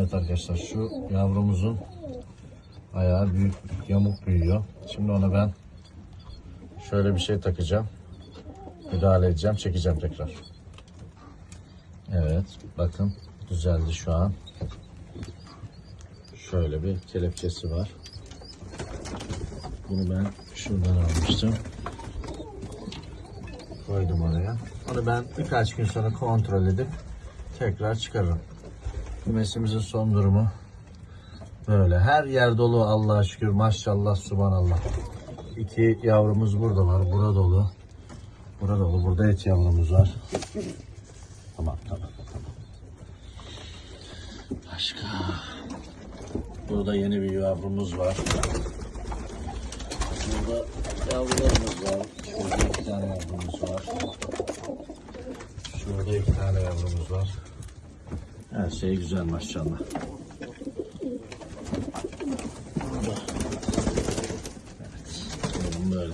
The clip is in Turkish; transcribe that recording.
Evet arkadaşlar şu yavrumuzun ayağı büyük yamuk büyüyor. Şimdi ona ben şöyle bir şey takacağım. Müdahale edeceğim, çekeceğim tekrar. Evet, bakın düzeldi şu an. Şöyle bir kelepçesi var. Bunu ben şuradan almıştım. Koydum oraya. Onu ben birkaç gün sonra kontrol edip tekrar çıkarırım. Kümesimizin son durumu böyle. Her yer dolu Allah'a şükür. Maşallah, subhanallah. İki yavrumuz burada var. Bura dolu. Bura dolu. Burada et yavrumuz var. Tamam, tamam, tamam. Başka. Burada yeni bir yavrumuz var. Burada yavrularımız var. Şurada iki tane yavrumuz var. Şurada iki tane yavrumuz var. Her şey güzel maşallah. Evet. Böyle.